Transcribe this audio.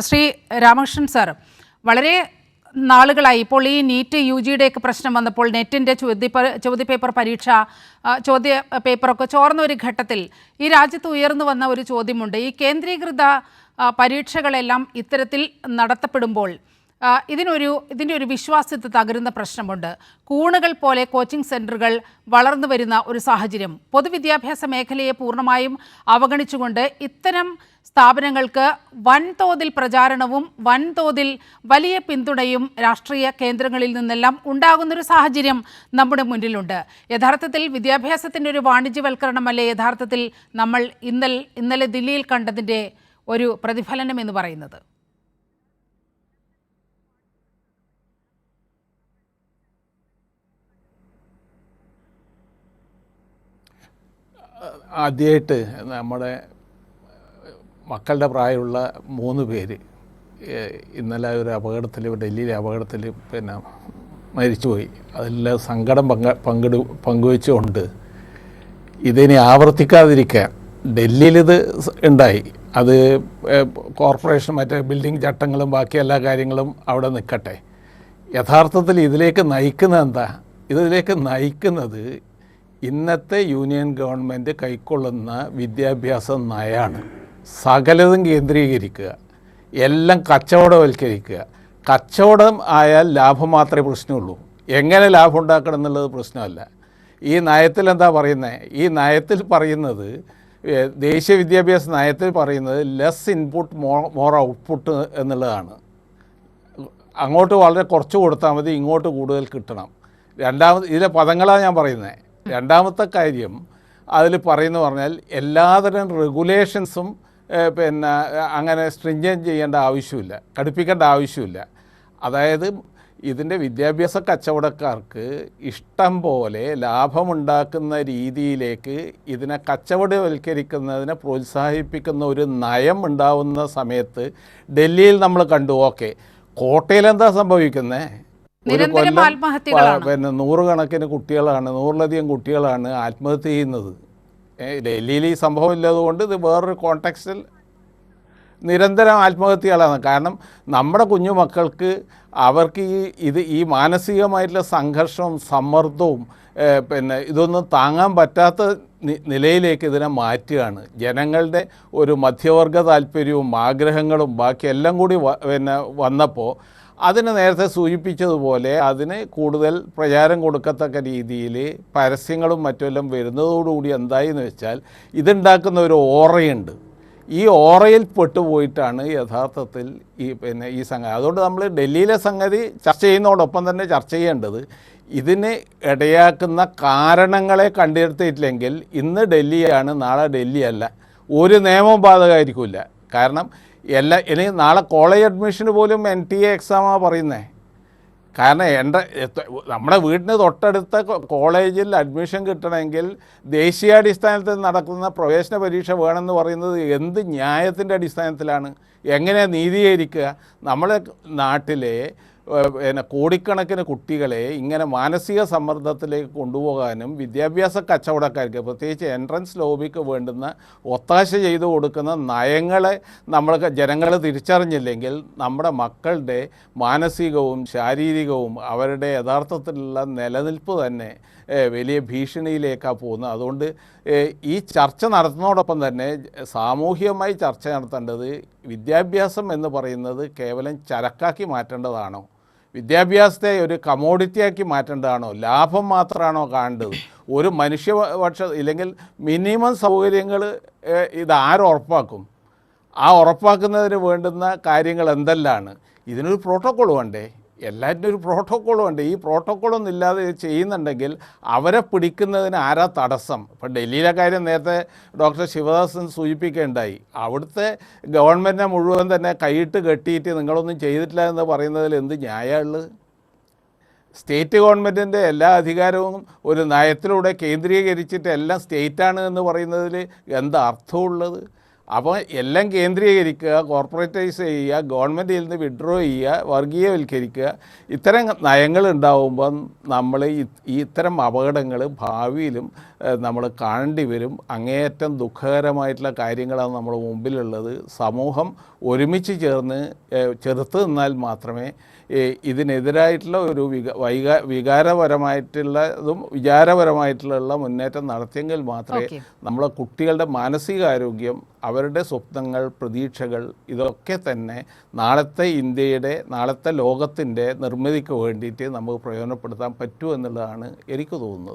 Shri Ramakrishnan sir വളരെ നാളുകളായി ഇപ്പോൾ ഈ നീറ്റ് യു ജിയുടെയൊക്കെ പ്രശ്നം വന്നപ്പോൾ നെറ്റിന്റെ ചോദ്യ പേപ്പർ പരീക്ഷ ചോദ്യ പേപ്പറൊക്കെ ചോർന്ന ഒരു ഘട്ടത്തിൽ ഈ രാജ്യത്ത് ഉയർന്നു വന്ന ഒരു ചോദ്യമുണ്ട്. ഈ കേന്ദ്രീകൃത പരീക്ഷകളെല്ലാം ഇത്തരത്തിൽ നടത്തപ്പെടുമ്പോൾ ഇതിനൊരു ഇതിന്റെ ഒരു വിശ്വാസ്യത തകരുന്ന പ്രശ്നമുണ്ട്. കൂണുകൾ പോലെ കോച്ചിങ് സെന്ററുകൾ വളർന്നു വരുന്ന ഒരു സാഹചര്യം. പൊതുവിദ്യാഭ്യാസ മേഖലയെ പൂർണമായും അവഗണിച്ചുകൊണ്ട് ഇത്തരം സ്ഥാപനങ്ങൾക്ക് വൻതോതിൽ പ്രചാരണവും വൻതോതിൽ വലിയ പിന്തുണയും രാഷ്ട്രീയ കേന്ദ്രങ്ങളിൽ നിന്നെല്ലാം ഉണ്ടാകുന്നൊരു സാഹചര്യം നമ്മുടെ മുന്നിലുണ്ട്. യഥാർത്ഥത്തിൽ വിദ്യാഭ്യാസത്തിന്റെ ഒരു വാണിജ്യവൽക്കരണമല്ലേ യഥാർത്ഥത്തിൽ നമ്മൾ ഇന്നൽ ഇന്നലെ ദില്ലിയിൽ കണ്ടതിന്റെ ഒരു പ്രതിഫലനം എന്ന് പറയുന്നത്? ആദ്യമായിട്ട് നമ്മുടെ മക്കളുടെ പ്രായമുള്ള മൂന്ന് പേര് ഇന്നലെ ഒരു അപകടത്തിൽ ഡൽഹിയിലെ അപകടത്തിൽ പിന്നെ മരിച്ചുപോയി. അതെല്ലാം സങ്കടം പങ്ക പങ്കിടു പങ്കുവെച്ചുകൊണ്ട് ഇതിനെ ആവർത്തിക്കാതിരിക്കാൻ ഡൽഹിയിലിത് ഉണ്ടായി. അത് കോർപ്പറേഷൻ മറ്റേ ബിൽഡിംഗ് ചട്ടങ്ങളും ബാക്കി എല്ലാ കാര്യങ്ങളും അവിടെ നിൽക്കട്ടെ. യഥാർത്ഥത്തിൽ ഇതിലേക്ക് നയിക്കുന്നത് എന്താ? ഇതിലേക്ക് നയിക്കുന്നത് ഇന്നത്തെ യൂണിയൻ ഗവൺമെന്റ് കൈക്കൊള്ളുന്ന വിദ്യാഭ്യാസ നയമാണ്. സകലതും കേന്ദ്രീകരിക്കുക. എല്ലാം കച്ചവടവൽക്കരിക്കുക. കച്ചവടം ആയാൽ ലാഭം മാത്രമേ പ്രശ്നമുള്ളൂ. എങ്ങനെ ലാഭം ഉണ്ടാക്കണം എന്നുള്ളത് പ്രശ്നമല്ല. ഈ നയത്തിൽ എന്താ പറയുന്നത് ഈ നയത്തിൽ പറയുന്നത് ദേശീയ വിദ്യാഭ്യാസ നയത്തിൽ പറയുന്നത് less input more more output എന്നുള്ളതാണ്. അങ്ങോട്ട് വളരെ കുറച്ച് കൊടുത്താൽ മതി ഇങ്ങോട്ട് കൂടുതൽ കിട്ടണം. രണ്ടാമത് ഇതിലെ പദങ്ങളാണ് ഞാൻ പറയുന്നത് രണ്ടാമത്തെ കാര്യം അതിൽ പറയുന്നു പറഞ്ഞാൽ എല്ലാതരം റെഗുലേഷൻസും പിന്നെ അങ്ങനെ സ്ട്രിഞ്ചൻ ചെയ്യേണ്ട ആവശ്യമില്ല കടുപ്പിക്കേണ്ട ആവശ്യമില്ല. അതായത് ഇതിന്റെ വിദ്യാഭ്യാസ കച്ചവടക്കാർക്ക് ഇഷ്ടം പോലെ ലാഭമുണ്ടാക്കുന്ന രീതിയിലേക്ക് ഇതിനെ കച്ചവടവൽക്കരിക്കുന്നതിനെ പ്രോത്സാഹിപ്പിക്കുന്ന ഒരു നയം ഉണ്ടാവുന്ന സമയത്ത് ഡൽഹിയിൽ നമ്മൾ കണ്ടു ഓക്കെ കോട്ടയിൽ എന്താ സംഭവിക്കുന്നത് ഒരു കൊല്ലം പിന്നെ നൂറുകണക്കിന് കുട്ടികളാണ് നൂറിലധികം കുട്ടികളാണ് ആത്മഹത്യ ചെയ്യുന്നത് ഡൽഹിയിൽ ഈ സംഭവം ഇല്ലാതുകൊണ്ട് ഇത് വേറൊരു കോണ്ടെക്സ്റ്റിൽ നിരന്തരം ആത്മഹത്യകളാണ്. കാരണം നമ്മുടെ കുഞ്ഞു മക്കൾക്ക് അവർക്ക് ഈ ഇത് ഈ മാനസികമായിട്ടുള്ള സംഘർഷവും സമ്മർദ്ദവും പിന്നെ ഇതൊന്നും താങ്ങാൻ പറ്റാത്ത നിലയിലേക്ക് ഇതിനെ മാറ്റുകയാണ്. ജനങ്ങളുടെ ഒരു മധ്യവർഗ താല്പര്യവും ആഗ്രഹങ്ങളും ബാക്കി എല്ലാം കൂടി പിന്നെ വന്നപ്പോൾ അതിന് നേരത്തെ സൂചിപ്പിച്ചതുപോലെ അതിന് കൂടുതൽ പ്രചാരം കൊടുക്കത്തക്ക രീതിയിൽ പരസ്യങ്ങളും മറ്റുമെല്ലാം വരുന്നതോടുകൂടി എന്തായി എന്ന് വെച്ചാൽ ഇതുണ്ടാക്കുന്ന ഒരു ഓറയുണ്ട്. ഈ ഓറയിൽ പെട്ടുപോയിട്ടാണ് യഥാർത്ഥത്തിൽ ഈ പിന്നെ ഈ സംഗതി. അതുകൊണ്ട് നമ്മൾ ഡൽഹിയിലെ സംഗതി ചർച്ച ചെയ്യുന്നതോടൊപ്പം തന്നെ ചർച്ച ചെയ്യേണ്ടത് ഇതിന് ഇടയാക്കുന്ന കാരണങ്ങളെ കണ്ടെടുത്തിട്ടില്ലെങ്കിൽ ഇന്ന് ഡൽഹിയാണ് നാളെ ഡൽഹിയല്ല. ഒരു നിയമം ബാധകമായിരിക്കില്ല. കാരണം എല്ലാ ഇനി നാളെ കോളേജ് അഡ്മിഷന് പോലും എൻ ടി എ എക്സാമാണ് പറയുന്നത് കാരണം എന്റെ നമ്മുടെ വീടിന് തൊട്ടടുത്ത കോളേജിൽ അഡ്മിഷൻ കിട്ടണമെങ്കിൽ ദേശീയാടിസ്ഥാനത്തിൽ നടക്കുന്ന പ്രവേശന പരീക്ഷ വേണമെന്ന് പറയുന്നത് എന്ത് ന്യായത്തിന്റെ അടിസ്ഥാനത്തിലാണ്? എങ്ങനെ നീതീകരിക്കുക? നമ്മുടെ നാട്ടിലെ പിന്നെ കോടിക്കണക്കിന് കുട്ടികളെ ഇങ്ങനെ മാനസിക സമ്മർദ്ദത്തിലേക്ക് കൊണ്ടുപോകാനും വിദ്യാഭ്യാസ കച്ചവടക്കാർക്ക് പ്രത്യേകിച്ച് എൻട്രൻസ് ലോബിക്ക് വേണ്ടുന്ന ഒത്താശ ചെയ്തു കൊടുക്കുന്ന നയങ്ങളെ നമ്മൾ ജനങ്ങൾ തിരിച്ചറിഞ്ഞില്ലെങ്കിൽ നമ്മുടെ മക്കളുടെ മാനസികവും ശാരീരികവും അവരുടെ യഥാർത്ഥത്തിലുള്ള നിലനിൽപ്പ് തന്നെ വലിയ ഭീഷണിയിലേക്കാണ് പോകുന്നത്. അതുകൊണ്ട് ഈ ചർച്ച നടത്തുന്നതോടൊപ്പം തന്നെ സാമൂഹികമായി ചർച്ച നടത്തേണ്ടത് വിദ്യാഭ്യാസം എന്ന് പറയുന്നത് കേവലം ചരക്കാക്കി മാറ്റേണ്ടതാണോ? വിദ്യാഭ്യാസത്തെ ഒരു കമോഡിറ്റിയാക്കി മാറ്റേണ്ടതാണോ? ലാഭം മാത്രമാണോ കാണേണ്ടത്? ഒരു മനുഷ്യപക്ഷ ഇല്ലെങ്കിൽ മിനിമം സൗകര്യങ്ങൾ ഇത് ആരുറപ്പാക്കും ആ ഉറപ്പാക്കുന്നതിന് വേണ്ടുന്ന കാര്യങ്ങൾ എന്തെല്ലാണ്? ഇതിനൊരു പ്രോട്ടോക്കോൾ വേണ്ടേ? എല്ലാറ്റിനും ഒരു പ്രോട്ടോക്കോളും ഉണ്ട് ഈ പ്രോട്ടോക്കോളൊന്നും ഇല്ലാതെ ചെയ്യുന്നുണ്ടെങ്കിൽ അവരെ പിടിക്കുന്നതിന് ആരാ തടസ്സം? ഇപ്പം ഡൽഹിയിലെ കാര്യം നേരത്തെ ഡോക്ടർ ശിവദാസൻ സൂചിപ്പിക്കുകയുണ്ടായി. അവിടുത്തെ ഗവൺമെന്റിനെ മുഴുവൻ തന്നെ കൈയിട്ട് കെട്ടിയിട്ട് നിങ്ങളൊന്നും ചെയ്തിട്ടില്ല എന്ന് പറയുന്നതിൽ എന്ത് ന്യായമുള്ളത് സ്റ്റേറ്റ് ഗവൺമെന്റിന്റെ എല്ലാ അധികാരവും ഒരു നയത്തിലൂടെ കേന്ദ്രീകരിച്ചിട്ട് എല്ലാം സ്റ്റേറ്റാണ് എന്ന് പറയുന്നതിൽ എന്താ അർത്ഥമുള്ളത് അപ്പോൾ എല്ലാം കേന്ദ്രീകരിക്കുക കോർപ്പറേറ്റൈസ് ചെയ്യുക ഗവൺമെന്റിൽ നിന്ന് വിഡ്രോ ചെയ്യുക വർഗീയവൽക്കരിക്കുക. ഇത്തരം നയങ്ങൾ ഉണ്ടാവുമ്പം നമ്മൾ ഇത്തരം അപകടങ്ങൾ ഭാവിയിലും നമ്മൾ കാണേണ്ടി വരും. അങ്ങേയറ്റം ദുഃഖകരമായിട്ടുള്ള കാര്യങ്ങളാണ് നമ്മുടെ മുമ്പിലുള്ളത്. സമൂഹം ഒരുമിച്ച് ചേർന്ന് ചെറുത്ത് നിന്നാൽ മാത്രമേ ഇതിനെതിരായിട്ടുള്ള ഒരു വിക വൈകാ വികാരപരമായിട്ടുള്ളതും വിചാരപരമായിട്ടുള്ള മുന്നേറ്റം നടത്തിയെങ്കിൽ മാത്രമേ. നമ്മളെ കുട്ടികളുടെ മാനസികാരോഗ്യം അവരുടെ സ്വപ്നങ്ങൾ പ്രതീക്ഷകൾ ഇതൊക്കെ തന്നെ നാളത്തെ ഇന്ത്യയുടെ നാളത്തെ ലോകത്തിന്റെ നിർമ്മിതിക്ക് വേണ്ടിയിട്ട് നമുക്ക് പ്രയോജനപ്പെടുത്താൻ പറ്റൂ എന്നുള്ളതാണ് എനിക്ക് തോന്നുന്നത്.